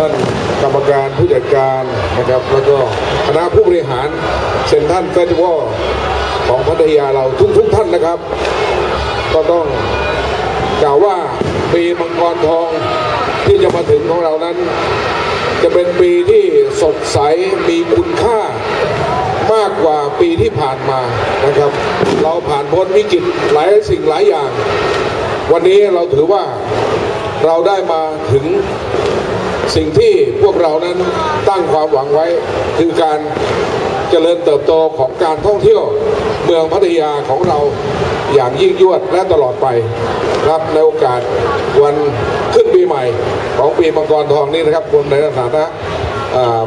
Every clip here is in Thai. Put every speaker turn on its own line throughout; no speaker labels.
ท่านกรรมการผู้จัดการนะครับ แล้วก็คณะผู้บริหารเซ็นทรันเฟสติวัลของพัทยาเราทุกๆท่านนะครับ ก็ต้องกล่าวว่าปีมังกรทองที่จะมาถึงของเรานั้น จะเป็นปีที่สดใสมีคุณค่ามากกว่าปีที่ผ่านมานะครับ เราผ่านพ้นวิกฤตหลายสิ่งหลายอย่าง วันนี้เราถือว่าเราได้มาถึง สิ่งที่พวกเรานั้นตั้งความหวังไว้ คือการเจริญเติบโตของการท่องเที่ยวเมืองพัทยาของเราอย่างยิ่งยวดและตลอดไปครับในโอกาสวันขึ้นปีใหม่ของปีมังกรทองนี้นะครับผมในฐานะ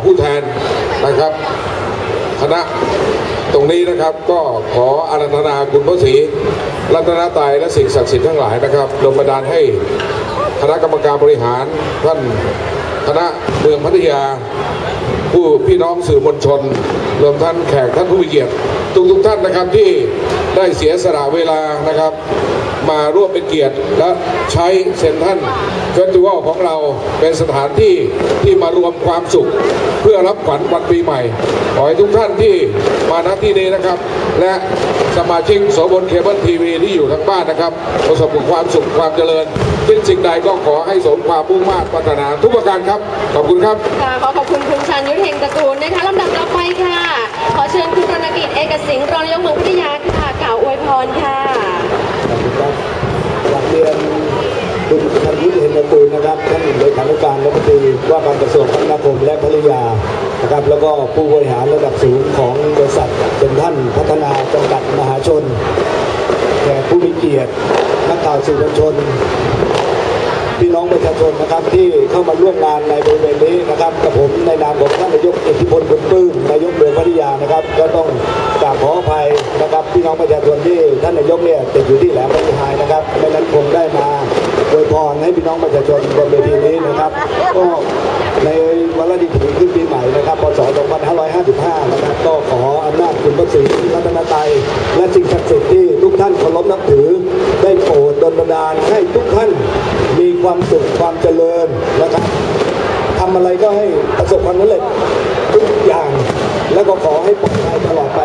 ผู้แทนนะครับคณะตรงนี้นะครับก็ขออารัธนาคุณพระศรีรัตนตรัยและสิ่งศักดิ์สิทธิ์ทั้งหลายนะครับดลบันดาลให้คณะกรรมการบริหารท่าน คณะเมืองพัทยา ผู้พี่น้องสื่อมวลชน รวมท่านแขกท่านผู้มีเกียรติทุกทุกท่านนะครับที่ได้เสียสละเวลานะครับ มาร่วมเป็นเกียรติและใช้เซนทันเฟสติวัลของเราเป็นสถานที่ที่มารวมความสุข เพื่อรับขวัญวันปีใหม่ ขอให้ทุกท่านที่มาณที่นี้นะครับ และสมาชิกสบนเคเบิลทีวีที่อยู่ทางบ้านนะครับ ประสบกับความสุขความเจริญคิดสิ่งใดก็ขอให้สมความมุ่งมา่ปรารถนาทุกประการครับ ขอบคุณครับ
ขอขอบคุณคุณชันยุทธเฮงตระกูลนะคะลำดับต่อไปค่ะ ขอเชิญคุณรณกิจเอกสิงห์รองนายกเมืองพัทยาค่ะกล่าวอวยพรค่ะ
ครับหลักเรียนคุณชันยุทธเห็นตะกูลนะครับท่านเลขานุการรัฐมนตรีว่าการกระทรวงคมนาคมและภริยานะครับ แล้วก็ผู้บริหารระดับสูงของบริษัทเป็นท่านพัฒนาจำกัดมหาชนแขกผู้มีเกียรตินักข่าวสื่อมวลชน พี่น้องประชาชนนะครับที่เข้ามาร่วมงานในบริเวณนี้นะครับกับผมในนามของท่านนายกอิทธิพลบุญปื้มนายกเมืองพัทยานะครับ ก็ต้องกราบขออภัยนะครับพี่น้องประชาชนที่ท่านนายกเนี่ยติดอยู่ที่แหลมพัทยานะครับไม่นั้นคงได้มาอวยพรให้พี่น้องประชาชนบนเวทีนี้นะครับก็ในวันละดีถีขึ้นปีใหม่นะครับพศ 2555 นะครับก็ขออำนาจคุณพระศรีรัตนตรัยและสิ่งศักดิ์สิทธิ์ที่ทุกท่านเคารพนับถือได้โปรดดลบันดาลให้ทุกท่าน ความสุขความเจริญนะครับทำอะไรก็ให้ประสบความสำเร็จทุกอย่าง แล้วก็ขอให้ปลอดภัยตลอดไป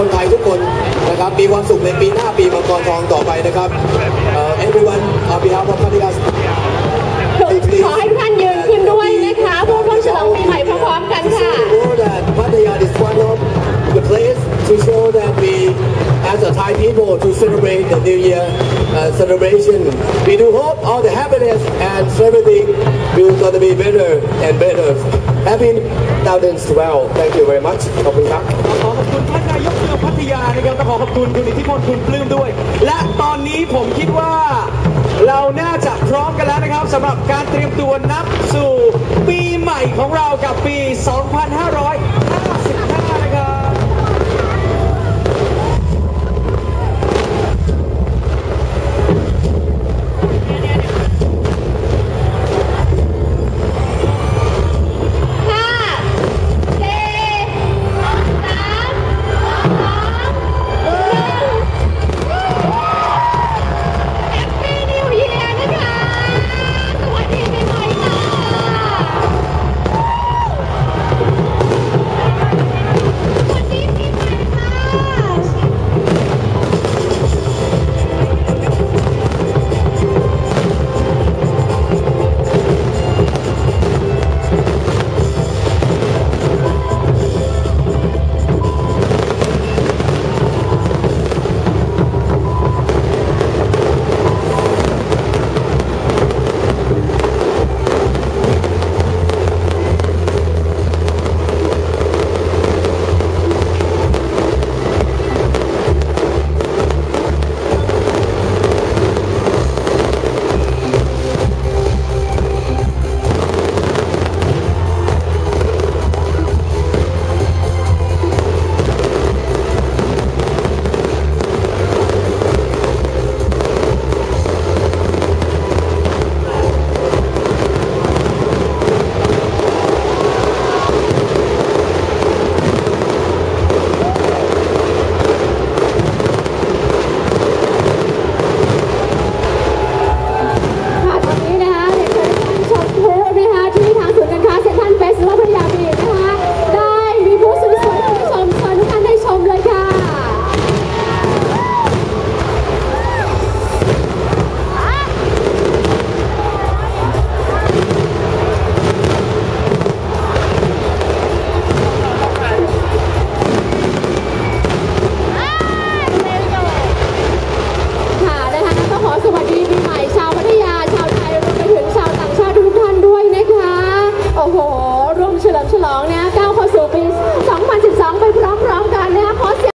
ค
นไท
ยทุกคนนะครับมีค
วามสุขใน
ปีหน้าปีมังกรทองต่อไปนะครับเอ่อ everyone on behalf of Pattaya
ขอให้ทุกท่านยืนขึ้นด้วยนะคะเพื่อร่วมฉลองปีใหม่พร้อมๆกันค่ะ
know that Pattaya is one of the place to show that we as a Thai people to celebrate the New Year uh, celebration we do hope all the happiness and everything will gonna be better and better happy 2012 thank you very much ขอบคุณครับ
ยกานะครับและขอขอบคุณคุณอิทธิพลคุณปลื้มด้วย และตอนนี้ผมคิดว่าเราน่าจะพร้อมกันแล้วนะครับสำหรับการเตรียมตัวนับสู่ปีใหม่